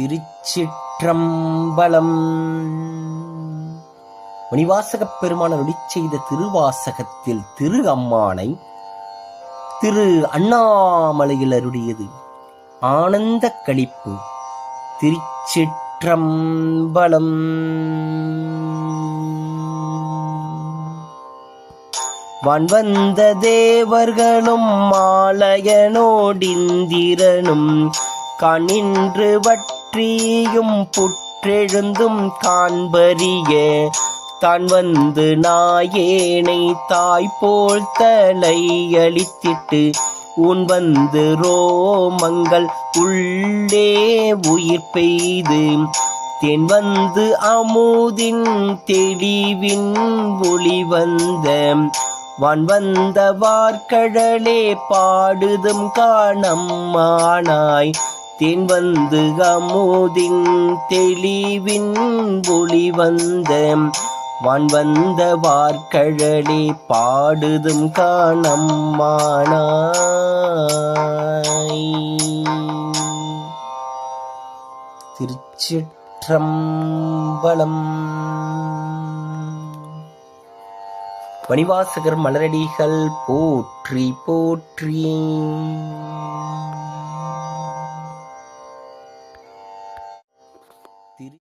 திருச்சிற்றம்பலம். மணிவாசகப் பெருமான் செய்த திருவாசகத்தில் திரு அம்மானை திரு அண்ணாமலையில் அருடையது ஆனந்த களிப்பு திருச்சிற்றம்பலம். வன்வந்த தேவர்களும் மாலையனோடிந்திரனும் கணின்று வற்றியும் புற்றெழுந்தும் காண்பறிய தான் வந்து நாயேனை தாய்போல் தலை அளித்திட்டு உன் வந்து ரோமங்கள் உள்ளே உயிர் பெய்து. தென் வந்து அமுதின் தெளிவின் ஒளி வந்த. வான் வந்த வார்கழலே பாடுதும் காணம்மானாய் தென் வந்து அமுதின் தெளிவின் ஒளி வந்த வான் வந்த வார்கழலே பாடுதும் காணம்மானாய் திருச்சிற்றம்பலம். மணிவாசகர் மலரடிகள் போற்றி போற்றி.